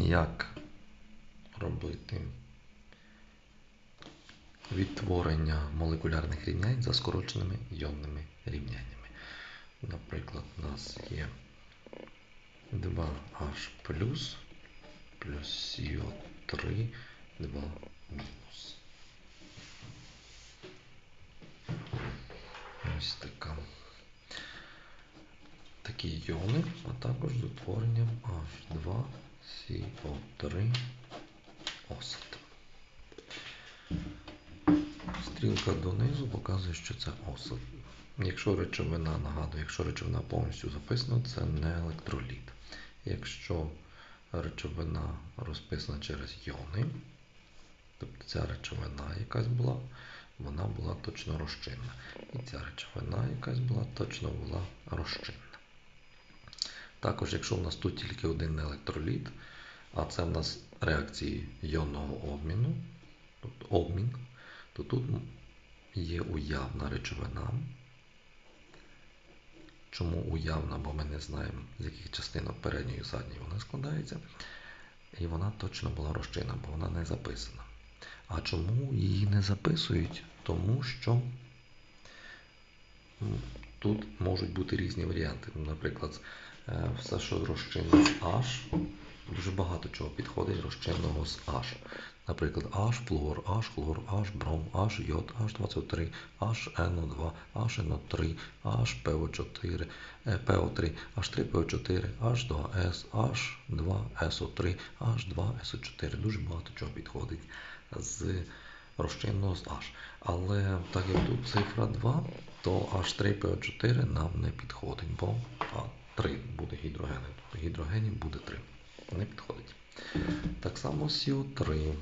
як робити відтворення молекулярних рівнянь за скороченими йонними рівняннями. Наприклад, у нас є 2H плюс плюс CO3 2 мінус. Ось така. Такі йони, а також з утворенням H2CO3 осад. Стрілка донизу показує, що це осад. Якщо речовина, нагадую, якщо речовина повністю записана, це не електроліт. Якщо речовина розписана через йони, тобто ця речовина якась була, вона була точно розчинна. І ця речовина якась була точно була розчинна. Також, якщо в нас тут тільки один електроліт, а це в нас реакції йонного обміну, тобто обмін, то тут є уявна речовина. Чому уявна, бо ми не знаємо, з яких частинок передньої і задньої вона складається. І вона точно була розчинна, бо вона не записана. А чому її не записують? Тому що тут можуть бути різні варіанти. Наприклад, все, що розчинне з H, дуже багато чого підходить розчинного з H. Наприклад, H флуор, H хлор, H бром, H йод, H23, HNO2, HNO3, HPO4, PO3, H3PO4, H2S, H2SO3, H2SO4. Дуже багато чого підходить з розчинного з H. Але так як тут цифра 2, то H3PO4 нам не підходить, бо 3 Тобто гідрогенів буде 3. Не підходить. Так само CO3.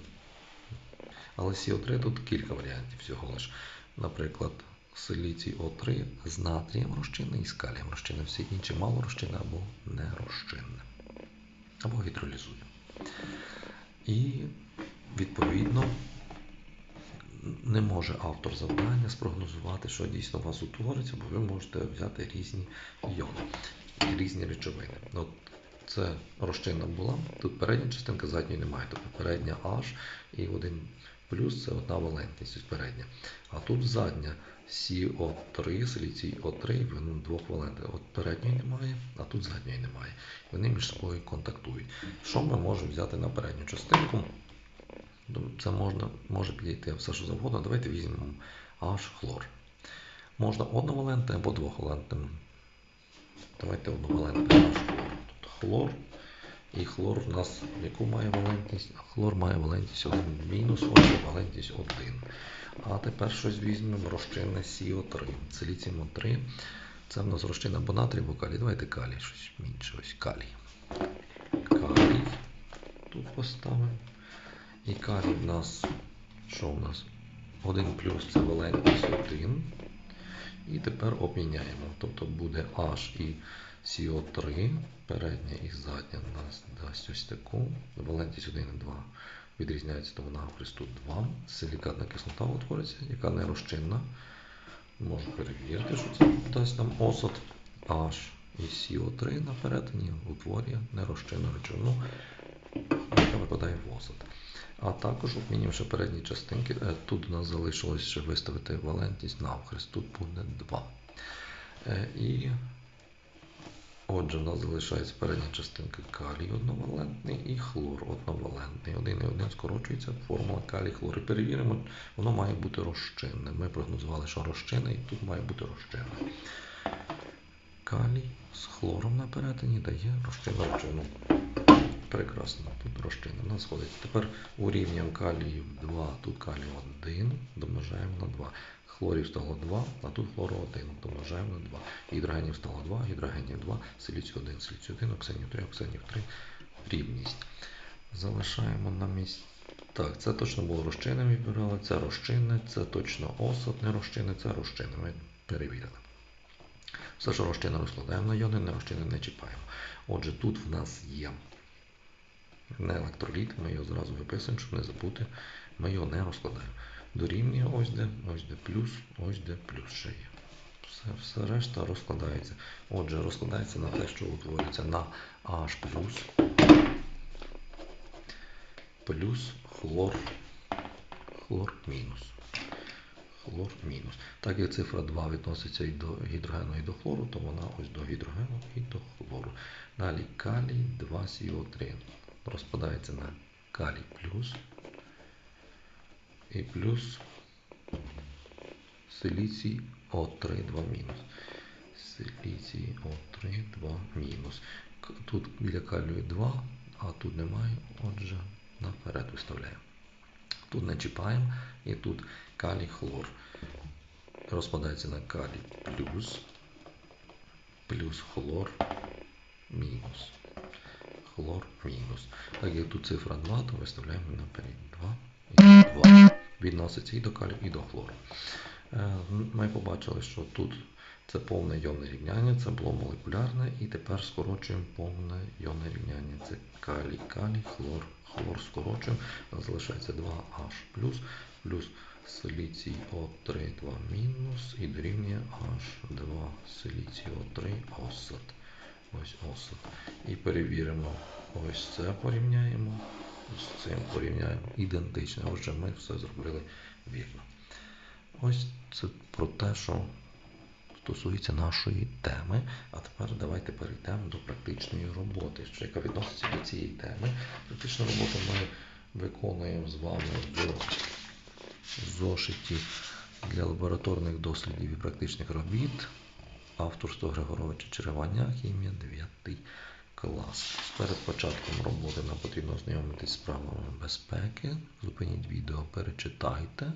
Але CO3 тут кілька варіантів всього лиш. Наприклад, силіцій О3 з натрієм розчинне і з калієм розчинне. Всі інші мало розчинне або не розчинне. Або гідролізує. І, відповідно, не може автор завдання спрогнозувати, що дійсно у вас утвориться, бо ви можете взяти різні йони, різні речовини. От це розчинна була. Тут передня частинка задньої немає. Тобто передня H і один плюс це одна валентність ось передня. А тут задня CO3, силіцій О3, вони двохвалентні. От передньої немає, а тут задньої немає. Вони між собою контактують. Що ми можемо взяти на передню частинку? Це можна, може підійти все, що завгодно. Давайте візьмемо H хлор. Можна одновалентним або двохвалентним. Давайте H хлор. Тобто хлор. І хлор у нас яку має валентність? Хлор має валентність 1 мінус, отже, валентність 1. А тепер щось візьмемо розчинне СіО3. Силіціум 3. Це в нас розчинна або натрій, або калій. Давайте калій, щось інше. Ось калій. Калій. Тут поставимо. І калій в нас, що в нас? 1 плюс це валентність 1. І тепер обміняємо. Тобто буде H і CO3, передня і задня нас дасть ось таку. Валентність 1 і 2 відрізняється, то вона тут 2. Силікатна кислота утвориться, яка не розчинна. Можу перевірити, що це дасть нам осад H і CO3 на перетині утворює нерозчинну речовину, яка випадає в осад. А також, обмінювавши передні частинки, е, тут у нас залишилось ще виставити валентність навхрест, тут буде 2. Е, і Отже, в нас залишається передня частинка калій одновалентний і хлор одновалентний. Один і один скорочується, формула калій хлор. І перевіримо, воно має бути розчинне. Ми прогнозували, що розчинне, і тут має бути розчинне. Калій з хлором на перетині дає розчинну речовину. Прекрасно, тут розчинне. У нас сходить. Тепер урівнюємо калію 2, тут калій 1, домножаємо на 2 хлорів стало 2, а тут хлору 1, домножаємо на 2. Гідрогенів стало 2, гідрогенів 2, силіцію 1, силіцію 1, оксенів 3, оксенів 3, рівність. Залишаємо на місці. Так, це точно було розчинне вибирали, це розчинне, це точно осад, не розчинне, це розчинне. Ми перевірили. Все, що розчинне розкладаємо на йони, не розчинне не чіпаємо. Отже, тут в нас є не електроліт, ми його зразу виписуємо, щоб не забути, ми його не розкладаємо дорівнює ось де, ось де плюс, ось де плюс ще є. Все, все решта розкладається. Отже, розкладається на те, що утворюється на H плюс хлор, хлор мінус. Хлор мінус. Так як цифра 2 відноситься і до гідрогену, і до хлору, то вона ось до гідрогену і до хлору. Далі калій 2СО3 розпадається на калій плюс і плюс силіцій О3 2 мінус. Силіцій О3 2 мінус. Тут біля калію 2, а тут немає, отже, наперед виставляємо. Тут не чіпаємо, і тут калій хлор. Розпадається на калій плюс, плюс хлор мінус. Хлор мінус. Так як тут цифра 2, то виставляємо наперед 2 і 2. Відноситься і до калію, і до хлору. Е, Ми побачили, що тут це повне йонне рівняння, це було молекулярне, і тепер скорочуємо повне йонне рівняння. Це калій, калій, хлор, хлор скорочуємо, у нас залишається 2H плюс, плюс силіцій О3 2 мінус і дорівнює H2 силіцій О3 осад. Ось осад. І перевіримо, ось це порівняємо, з цим порівняємо. Ідентичне. Отже, ми все зробили вірно. Ось це про те, що стосується нашої теми. А тепер давайте перейдемо до практичної роботи, що яка відноситься до цієї теми. Практичну роботу ми виконуємо з вами в зошиті для лабораторних дослідів і практичних робіт. Авторство Григоровича Череваня, хімія 9 клас. Перед початком роботи нам потрібно ознайомитись з правилами безпеки. Зупиніть відео, перечитайте.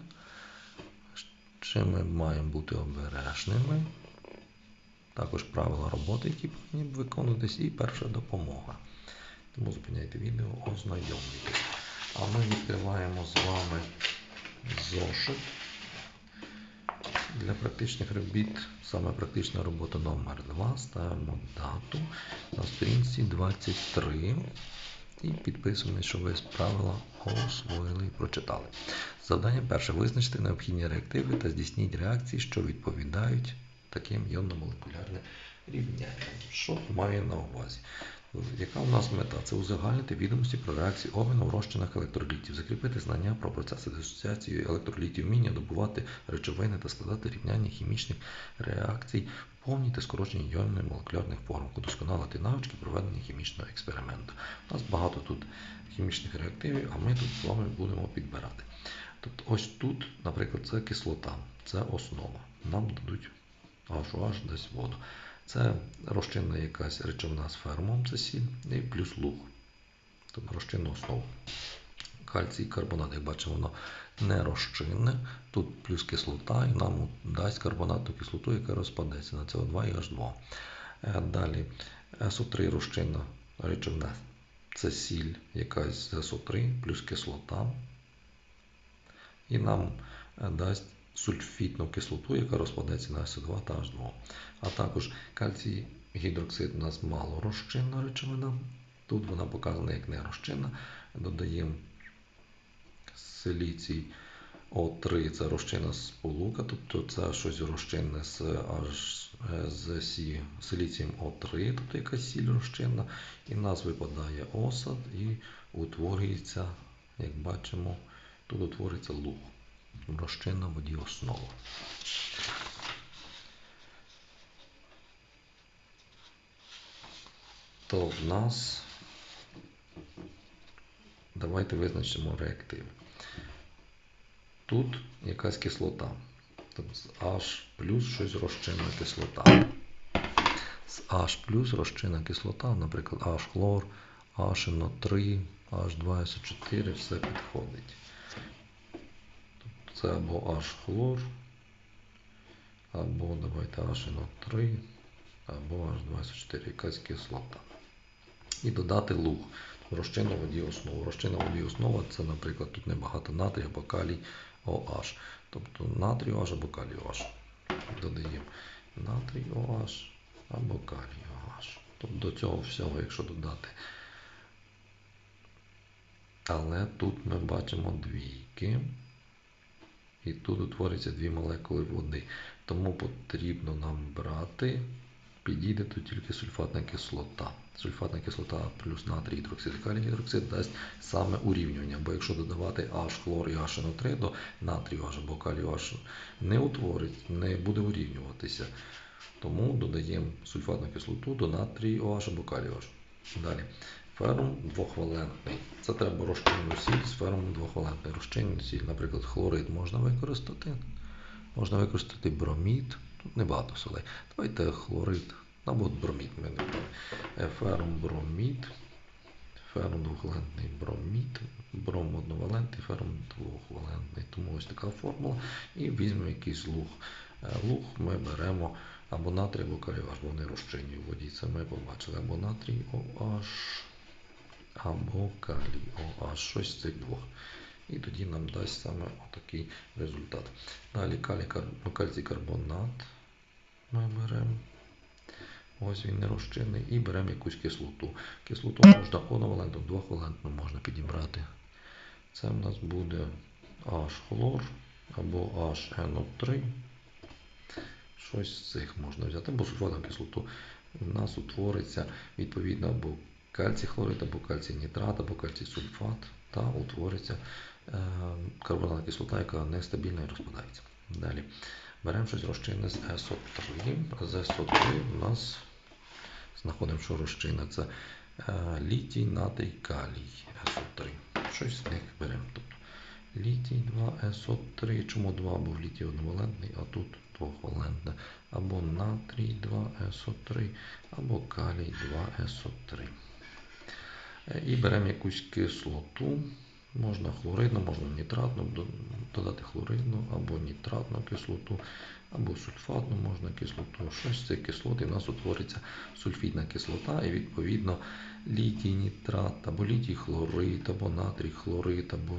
Чим ми маємо бути обережними. Також правила роботи, які повинні виконуватись, і перша допомога. Тому зупиняйте відео, ознайомлюйтесь. А ми відкриваємо з вами зошит для практичних робіт. Саме практична робота номер 2 Ставимо дату на сторінці 23 і підписуємо, що ви правила освоїли і прочитали. Завдання перше. Визначити необхідні реактиви та здійсніть реакції, що відповідають таким йонно-молекулярним рівнянням. Що має на увазі? Яка у нас мета? Це узагальнити відомості про реакції обміну в електролітів, закріпити знання про процеси дисоціації електролітів, вміння добувати речовини та складати рівняння хімічних реакцій повній та скороченій йонної молекулярних формах, удосконалити навички проведення хімічного експерименту. У нас багато тут хімічних реактивів, а ми тут з вами будемо підбирати. Тобто ось тут, наприклад, це кислота, це основа. Нам дадуть HOH дасть воду. Це розчинна якась речовина з фермом, це сіль, і плюс луг. Тобто розчинна основа. Кальцій карбонат, як бачимо, воно не розчинне. Тут плюс кислота, і нам дасть карбонатну кислоту, яка розпадеться на СО2 і H2. Е, Далі СО3 розчинна речовина. Це сіль якась СО3 плюс кислота. І нам е, дасть сульфітну кислоту, яка розпадеться на СО2 та H2. А також кальцій гідроксид у нас мало розчинна речовина. Тут вона показана як нерозчинна. Додаємо силіцій О3, це розчинна сполука, тобто це щось розчинне з, аж, з сі, силіцієм О3, тобто якась сіль розчинна. І в нас випадає осад і утворюється, як бачимо, тут утворюється луг. Розчинна воді основа. То в нас давайте визначимо реактиви. Тут якась кислота. Тобто з H плюс щось розчинна кислота. З H плюс розчинна кислота, наприклад, H хлор, HNO3, H2SO4, все підходить. Це або H хлор, або давайте HNO3, або H2SO4, якась кислота. І додати луг. Розчинна воді основу. Розчинна воді основа це, наприклад, тут небагато натрій або калій OH. Тобто натрій OH або калій OH. Додаємо натрій OH або калій OH. Тобто до цього всього, якщо додати. Але тут ми бачимо двійки. І тут утворюється дві молекули води. Тому потрібно нам брати підійде тут тільки сульфатна кислота. Сульфатна кислота плюс натрій гідроксид калій гідроксид дасть саме урівнювання. Бо якщо додавати H, хлор і HNO3 до натрію H або калію H не утворить, не буде урівнюватися. Тому додаємо сульфатну кислоту до натрію OH або калію OH. Далі. Ферум двохвалентний. Це треба розчинну сіль з ферумом двохвалентний. Розчинну сіль, наприклад, хлорид можна використати. Можна використати бромід. Тут небагато солей. Давайте хлорид або бромід. Е, Ферум бромід. Ферум двохвалентний бромід, бром одновалентний, ферум двохвалентний. Тому ось така формула. І візьмемо якийсь луг. Е, Луг ми беремо або натрій, або OH, бо вони розчинні в воді. Це ми побачили. Або натрій OH, або калій OH, щось з цих двох. І тоді нам дасть саме отакий результат. Далі калій, ну, кальцій карбонат ми беремо. Ось він нерозчинний. І беремо якусь кислоту. Кислоту можна одновалентну, двохвалентну можна підібрати. Це в нас буде H-хлор або HNO3. Щось з цих можна взяти, або сульфатну кислоту. У нас утвориться відповідно або кальцій хлорид, або кальцій нітрат, або кальцій сульфат, та утвориться е, карбонатна кислота, яка нестабільна і розпадається. Далі беремо щось розчинне з СО3. З СО3 у нас знаходимо, що розчинна це е, літій, натрій, калій СО3. Щось з них беремо. Тобто літій 2 СО3. Чому 2? Бо в літій одновалентний, а тут двохвалентне. Або натрій 2 СО3, або калій 2 СО3. Е, І беремо якусь кислоту. Можна хлоридну, можна нітратну, додати хлоридну або нітратну кислоту, або сульфатну можна кислоту. Щось з цих кислот і в нас утвориться сульфідна кислота, і відповідно літій нітрат, або літій хлорид, або натрій хлорид, або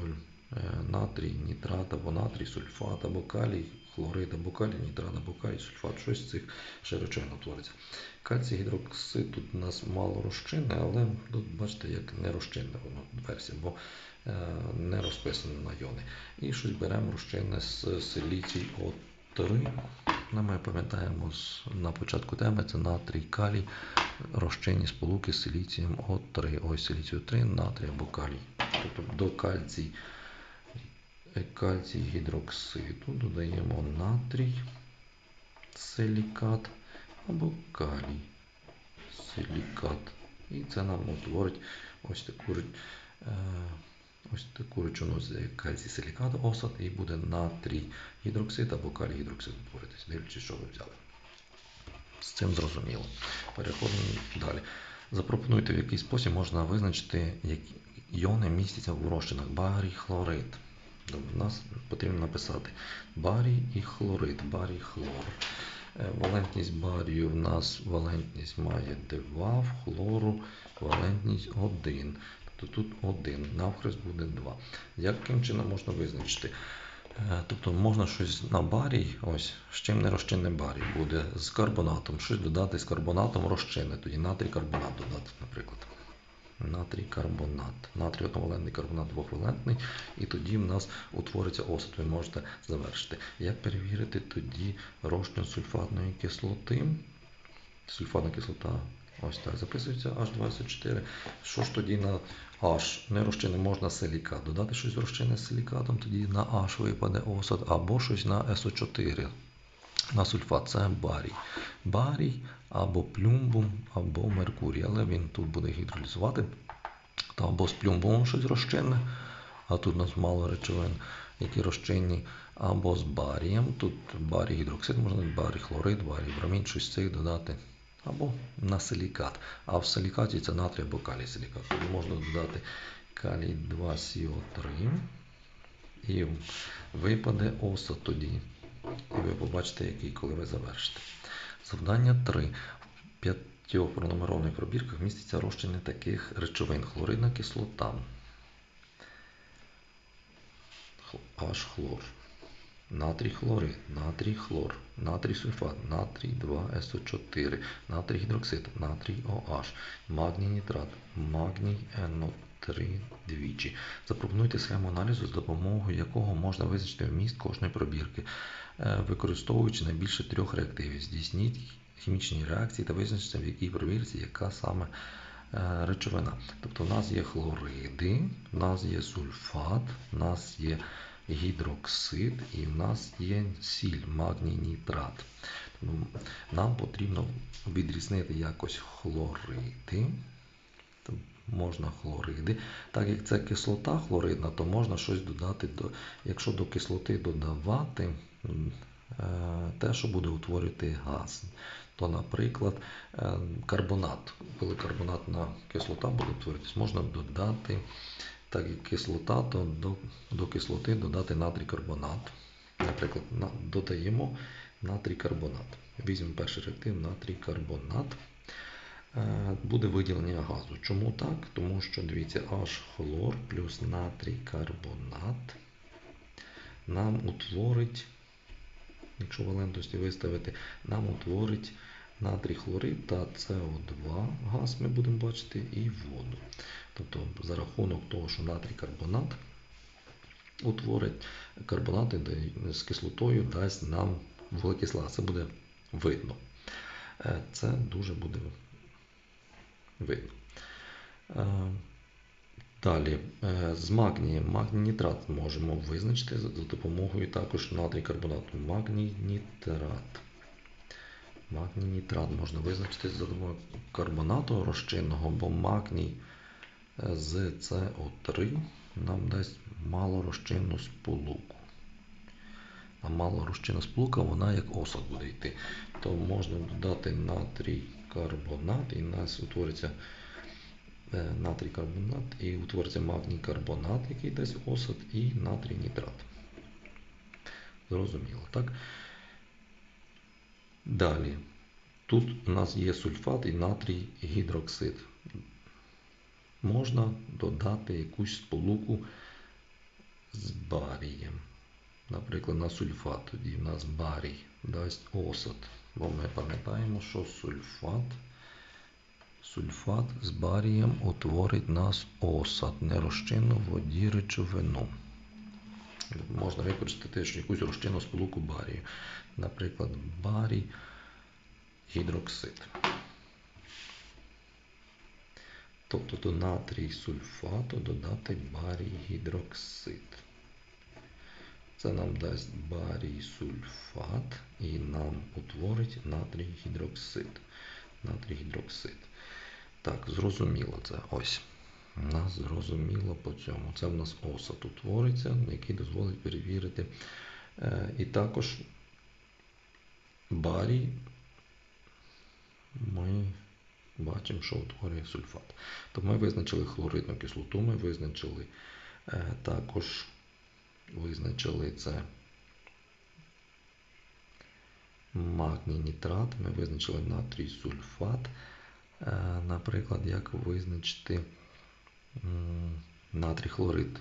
е, натрій нітрат, або натрій сульфат, або калій хлорид, або калій нітрат, або калій сульфат. Щось з цих ще речовин утвориться. Кальцій гідроксид тут у нас мало розчинне, але тут бачите, як не розчинне воно версія, бо е, не розписано на йони. І щось беремо розчинне з силіцій О3. Ну, Ми пам'ятаємо на початку теми це натрій калій, розчинні сполуки з силіцієм О3. Ось силіцію 3, натрій або калій. Тобто до кальцій, кальцій гідроксиду додаємо натрій, силікат або калій, силікат. І це нам утворить ось таку, е, ось таку речовину з кальцій силікат осад і буде натрій гідроксид або калій гідроксид утворитись, дивлячись, що ви взяли. З цим зрозуміло. Переходимо далі. Запропонуйте, в який спосіб можна визначити, які іони містяться в розчинах барій, хлорид. Тобто, нас потрібно написати барій і хлорид, барій, хлор. Е, Валентність барію в нас валентність має 2, в хлору валентність 1. Тобто тут 1, навхрест буде 2. Яким чином можна визначити? Е, Тобто можна щось на барій, ось з чим не розчинне барій, буде з карбонатом, щось додати з карбонатом розчинне, тоді натрій карбонат додати, наприклад. Натрій карбонат. Натрій одновалентний карбонат двохвалентний, і тоді в нас утвориться осад, ви можете завершити. Як перевірити тоді розчин сульфатної кислоти? Сульфатна кислота ось так записується H24. Що ж тоді на H не розчини можна силікат. Додати щось розчинне з силікатом, тоді на H випаде осад, або щось на SO4. На сульфат це барій. Барій або плюмбум, або меркурій. Але він тут буде гідролізувати. Та або з плюмбумом щось розчинне, а тут у нас мало речовин, які розчинні, або з барієм. Тут барій гідроксид можна, барій хлорид, барій бромід, щось з цих додати. Або на силікат. А в силікаті це натрій або калій силікат. Тоді можна додати калій 2СО3 і випаде осад тоді. І ви побачите, який, коли ви завершите. Завдання 3. В п'ятьох пронумерованих пробірках міститься розчини таких речовин. Хлоридна кислота. H хлор. Натрій хлорид, натрій хлор, натрій сульфат, натрій 2СО4, натрій гідроксид, натрій OH, магній нітрат, магній НО3 двічі. Запропонуйте схему аналізу, з допомогою якого можна визначити вміст кожної пробірки, е, використовуючи найбільше трьох реактивів. Здійсніть хімічній реакції та визначитися, в якій перевірці яка саме е, речовина. Тобто в нас є хлориди, в нас є сульфат, в нас є гідроксид і в нас є сіль, магній нітрат. Нам потрібно відрізнити якось хлориди. Можна хлориди. Так як це кислота хлоридна, то можна щось додати до. Якщо до кислоти додавати е, те, що буде утворювати газ, то, наприклад, е, карбонат. Коли карбонатна кислота буде утворюватись, можна додати, так як кислота, то до, до кислоти додати натрій карбонат. Наприклад, на- додаємо натрій карбонат. Візьмемо перший реактив натрій карбонат. Е, Буде виділення газу. Чому так? Тому що дивіться, H хлор плюс натрій карбонат нам утворить, якщо валентності виставити, нам утворить натрій хлорид та СО2 газ ми будемо бачити і воду. Тобто за рахунок того, що натрій карбонат утворить карбонати з кислотою, дасть нам вуглекисло газ. Це буде видно. Е, Це дуже буде видно. Е, Далі, е, з магнієм, магній нітрат можемо визначити за допомогою також натрій карбонату. Магній нітрат. Магній нітрат можна визначити за допомогою карбонату розчинного, бо магній е, з СО3 нам дасть малорозчинну сполуку. А малорозчинна сполука, вона як осад буде йти. То можна додати натрій карбонат, і у нас утвориться е, натрій карбонат, і утвориться магній карбонат, який дасть осад, і натрій нітрат. Зрозуміло, так? Далі. Тут у нас є сульфат і натрій гідроксид. Можна додати якусь сполуку з барієм. Наприклад, на сульфат. Тоді в нас барій дасть осад. Бо ми пам'ятаємо, що сульфат, сульфат з барієм утворить нас осад, нерозчинну в воді речовину. Можна використати ще якусь розчинну сполуку барію. Наприклад, барій гідроксид. Тобто до натрій сульфату додати барій гідроксид. Це нам дасть барій сульфат і нам утворить натрій гідроксид. Натрій гідроксид. Так, зрозуміло це. Ось. Нас зрозуміло по цьому. Це в нас осад утвориться, який дозволить перевірити. Е, і також барій ми бачимо, що утворює сульфат. То ми визначили хлоридну кислоту, ми визначили е, також визначили це магній нітрат, ми визначили натрій сульфат. Е, Наприклад, як визначити натрій хлорид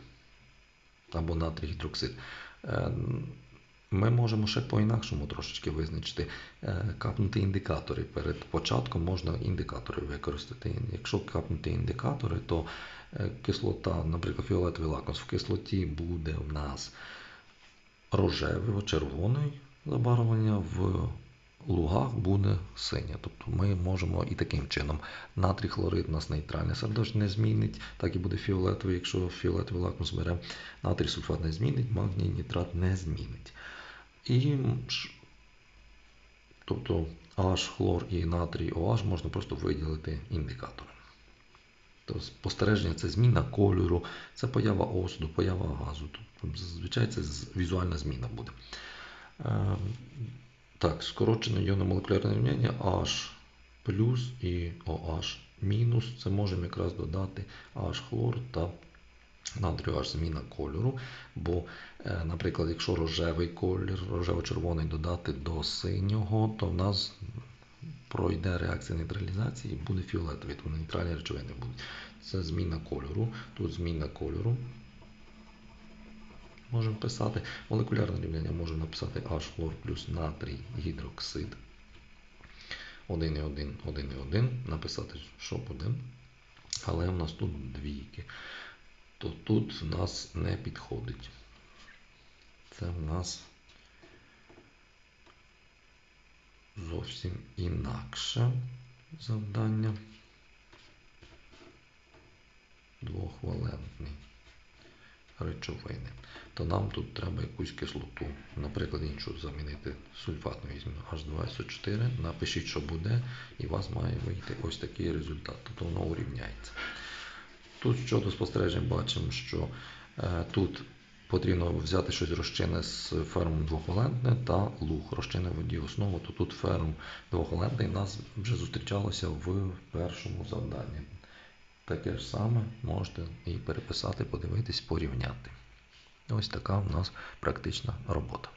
або натрій гідроксид. Ми можемо ще по-інакшому трошечки визначити, Е, капнути індикатори. Перед початком можна індикатори використати. Якщо капнути індикатори, то е, кислота, наприклад, фіолетовий лакмус, в кислоті буде в нас рожевий, червоний забарвлення, в лугах буде синє. Тобто ми можемо і таким чином натрій хлорид у нас нейтральне середовище не змінить, так і буде фіолетовий, якщо фіолетовий лакмус беремо, натрій сульфат не змінить, магній нітрат не змінить. І тобто H, хлор і натрій OH можна просто виділити індикатором. Тобто спостереження це зміна кольору, це поява осаду, поява газу. Тобто, зазвичай це візуальна зміна буде. Е, Так, скорочене йонно-молекулярне рівняння H плюс і OH мінус. Це можемо якраз додати H хлор та H зміна кольору. Бо, е, наприклад, якщо рожевий колір, рожево-червоний додати до синього, то в нас пройде реакція нейтралізації і буде фіолетовий, тому нейтральні речовини будуть. Це зміна кольору. Тут зміна кольору. Можемо писати. Молекулярне рівняння можемо написати H хлор плюс натрій гідроксид. 1,1, 1,1. Написати, що буде. Але в нас тут двійки. То тут в нас не підходить. Це в нас зовсім інакше завдання. Двохвалентний речовини. То нам тут треба якусь кислоту, наприклад, іншу замінити сульфатну візьмемо H2SO4, напишіть, що буде, і у вас має вийти ось такий результат. Тобто воно урівняється. Тут щодо спостережень бачимо, що е, тут потрібно взяти щось розчинне з фермом двохвалентне та луг, розчинне воді основу, то тут ферм двохвалентний нас вже зустрічалося в першому завданні. Таке ж саме можете і переписати, подивитись, порівняти. Ось така в нас практична робота.